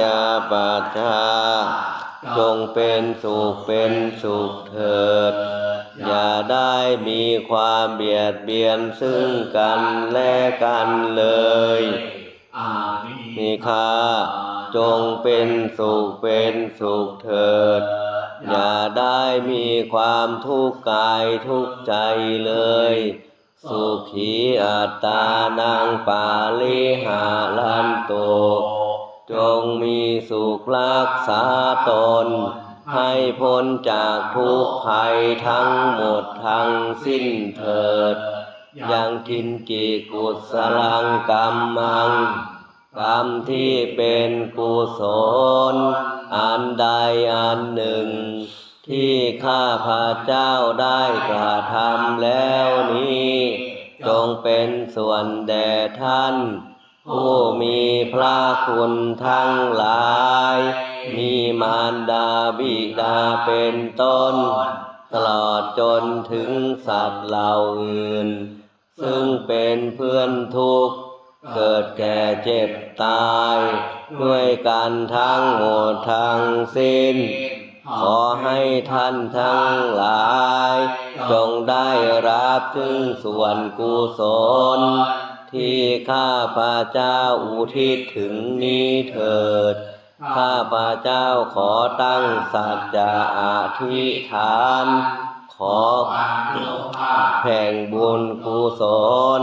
ยาปัจจาจงเป็นสุขเป็นสุขเถิด อย่าได้มีความเบียดเบียนซึ่งกันและกันเลยอามิมีค่าจงเป็นสุขเป็นสุขเถิด อย่าได้มีความทุกข์กายทุกข์ใจเลย สุขีอัตตานังปาลิหาลันโต สุขรักษาตน ให้พ้นจากทุกภัยทั้งหมดทั้งสิ้นเถิด ยังกินกิกุศลังกรรมังกรรมที่เป็นกุศล อันใดอันหนึ่ง ที่ข้าพระเจ้าได้กระทำแล้วนี้ จงเป็นส่วนแด่ท่าน ผู้มีพระคุณทั้งหลาย มีมารดาบิดาเป็นต้น ตลอดจนถึงสัตว์เหล่าอื่น ซึ่งเป็นเพื่อนทุกข์ เกิดแก่เจ็บตาย ด้วยกันทั้งหมดทั้งสิ้น ขอให้ท่านทั้งหลาย จงได้รับถึงส่วนกุศล ที่ข้าพระเจ้าอุทิศถึงนี้เถิด ข้าพระเจ้าขอตั้งสัจจะอธิษฐาน ขอแผ่งบุญกุศล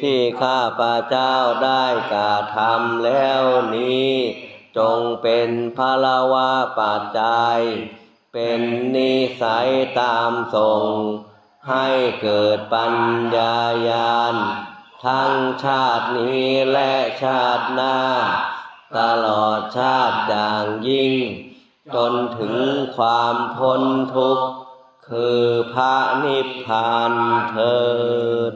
ที่ข้าพระเจ้าได้กระทำแล้วนี้ จงเป็นพลวะปัจจัย เป็นนิสัยตามส่งให้เกิดปัญญายาณ ทั้งชาตินี้และชาติหน้า ตลอดชาติอย่างยิ่ง จนถึงความพ้นทุกข์ คือพระนิพพานเทิน